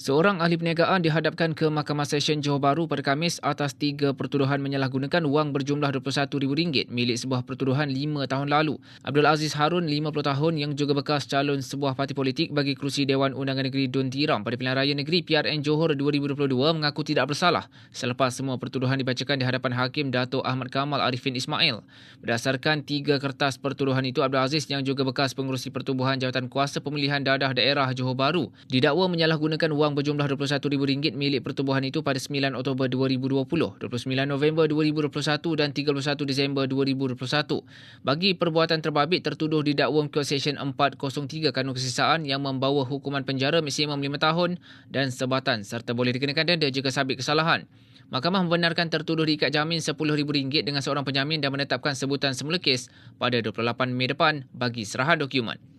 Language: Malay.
Seorang ahli perniagaan dihadapkan ke Mahkamah Session Johor Bahru pada Khamis atas tiga pertuduhan menyalahgunakan wang berjumlah RM21,000 milik sebuah pertuduhan lima tahun lalu. Abdul Aziz Harun, 50 tahun yang juga bekas calon sebuah parti politik bagi kerusi Dewan Undangan Negeri Dun Tiram pada pilihan raya negeri PRN Johor 2022 mengaku tidak bersalah selepas semua pertuduhan dibacakan di hadapan Hakim Dato' Ahmad Kamal Arifin Ismail. Berdasarkan tiga kertas pertuduhan itu, Abdul Aziz yang juga bekas pengurusi pertubuhan Jawatan Kuasa Pemilihan Dadah Daerah Johor Bahru didakwa menyalahgunakan wang wang berjumlah RM21,000 milik pertubuhan itu pada 9 Oktober 2020, 29 November 2021 dan 31 Disember 2021. Bagi perbuatan terbabit tertuduh didakwa Kod Seksyen 403 Kanun Kesisaan yang membawa hukuman penjara maksimum 5 tahun dan sebatan serta boleh dikenakan denda jika sabit kesalahan. Mahkamah membenarkan tertuduh diikat jamin RM10,000 dengan seorang penjamin dan menetapkan sebutan semula kes pada 28 Mei depan bagi serahan dokumen.